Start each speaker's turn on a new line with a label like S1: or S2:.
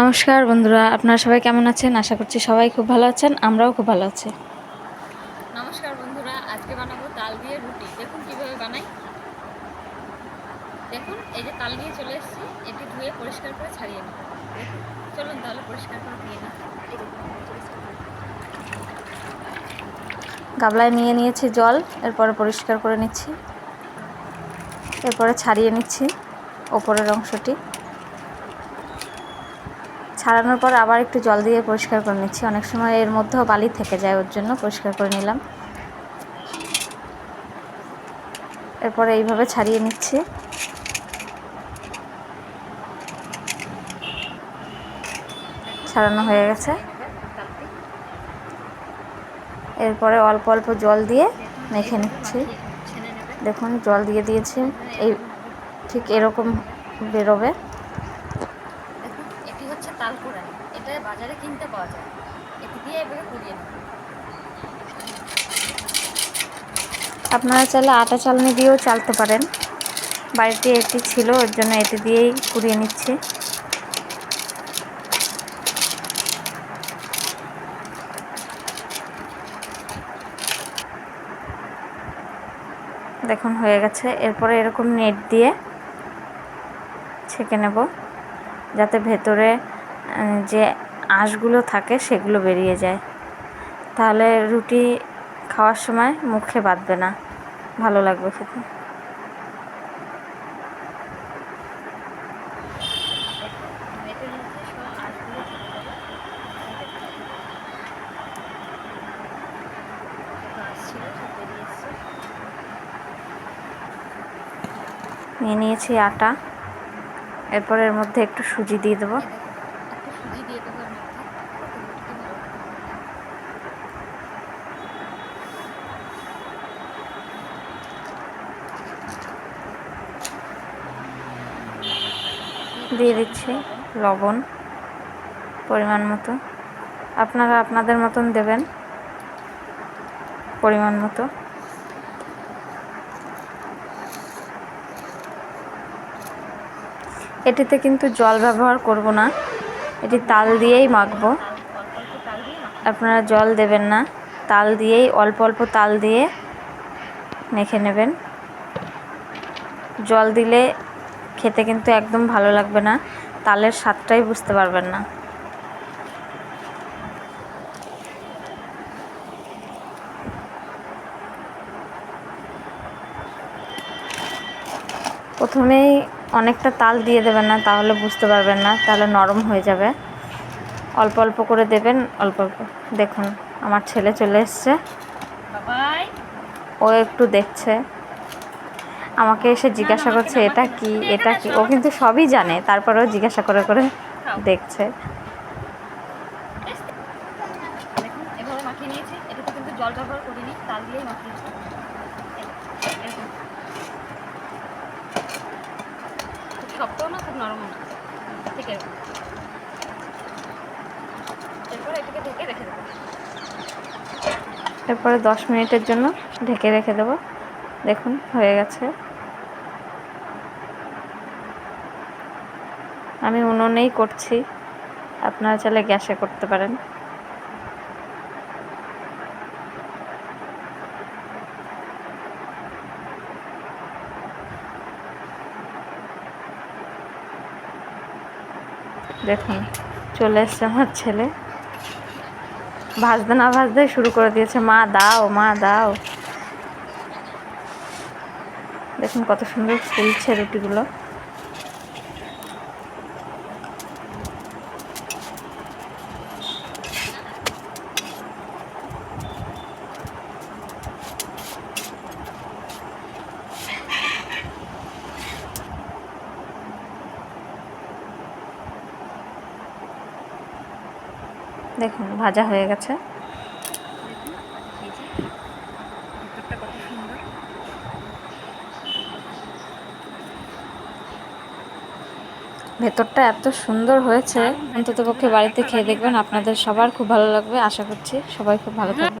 S1: নমস্কার বন্ধুরা আপনারা সবাই কেমন আছেন? আশা করছি সবাই খুব ভালো আছেন আমরাও খুব ভালো আছি।
S2: নমস্কার বন্ধুরা আজকে বানাবো তাল দিয়ে রুটি। দেখুন কীভাবে বানাই। দেখুন এই যে তাল দিয়ে চলে এসেছি এটি ধুয়ে পরিষ্কার করে ছাড়িয়ে দেখুন চলুন তাহলে পরিষ্কার করে দিয়ে নিই।
S1: গাবলায় নিয়ে নিয়েছি জল এরপরে পরিষ্কার করে নিচ্ছি। এরপরে ছাড়িয়ে নিচ্ছি ওপরের অংশটি। ছাড়ানোর পর আবার একটু জল দিয়ে পরিষ্কার করে নিচ্ছি। অনেক সময় এর মধ্যেও বালি থেকে যায়, ওর জন্য পরিষ্কার করে নিলাম। এরপরে এইভাবে ছাড়িয়ে নিচ্ছি। ছাড়ানো হয়ে গেছে। এরপরে অল্প অল্প জল দিয়ে মেখে নিচ্ছি। দেখুন, জল দিয়ে দিয়েছি। এই ঠিক এরকম বেরোবে
S2: দেখুন এটি হচ্ছে তাল কোড়ানি এটা বাজারে কিনতে পাওয়া যায়। এটি দিয়ে এভাবে কুড়িয়ে নেব
S1: আপনারা চাইলে আটা চালনি দিয়েও চালতে পারেন। বাড়িতে এটি ছিল, ওর জন্য এটি দিয়েই কুড়িয়ে নিচ্ছি। দেখুন, হয়ে গেছে। এরপরে এরকম নেট দিয়ে ছেঁকে নেব, যাতে ভেতরে যে আঁশগুলো থাকে, সেগুলো বেরিয়ে যায়। তাহলে রুটি খাওয়ার সময় মুখে বাঁধবে না। ভালো লাগবে খেতে। নিয়ে নিয়েছি আটা। এরপর এর মধ্যে একটু সুজি দিয়ে দেবো।
S2: সুজি দিয়ে দেবো এর মধ্যে যাতে রুটিটি ভালো করে ফুলে।
S1: দিয়ে দিচ্ছি লবণ পরিমাণ মতো। আপনারা আপনাদের মতন দেবেন পরিমাণ মতো। এটিতে কিন্তু জল ব্যবহার করব না, এটি তাল দিয়েই মাখবো। আপনারা জল দেবেন না, তাল দিয়েই অল্প অল্প তাল দিয়ে মেখে নেবেন। জল দিলে খেতে কিন্তু একদম ভালো লাগবে না। তালের স্বাদটাই বুঝতে পারবেন না। প্রথমেই অনেকটা তাল দিয়ে দেবেন না তাহলে বুঝতে পারবেন না তাহলে নরম হয়ে যাবে। অল্প অল্প করে দেবেন অল্প অল্প। দেখুন আমার ছেলে চলে এসছে। ও একটু দেখছে। আমাকে এসে জিজ্ঞাসা করছে এটা কি? এটা কি? ও কিন্তু সবই জানে। তারপরেও জিজ্ঞাসা করে করে দেখছে।
S2: দেখুন এভাবে মাখিয়ে নিয়েছি। এটাতে কিন্তু জল ব্যবহার করিনি। তাল দিয়েই মাখিয়েছি এই দেখুন, এরকম। খুব শক্তও না খুব নরমও ঠিক আছে। এরপর এটাকে ঢেকে রেখে দেবো।
S1: এরপরে দশ মিনিটের জন্য ঢেকে রেখে দেবো। দেখুন, হয়ে গেছে। আমি উনুনেই করছি। আপনারা চাইলে গ্যাসে করতে পারেন। দেখুন, চলে এসছে আমার ছেলে। ভাজতে না ভাজতে শুরু করে দিয়েছে। মা, দাও মা, দাও। দেখুন কত সুন্দর ফুলছে রুটিগুলো। দেখুন ভাজা হয়ে গেছে
S2: দেখুন এই যে ভিতরটা কত সুন্দর
S1: ভেতরটা এত সুন্দর হয়েছে। অন্ততপক্ষে বাড়িতে খেয়ে দেখবেন, আপনাদের সবার খুব ভালো লাগবে, আশা করছি সবাই খুব ভালো থাকবে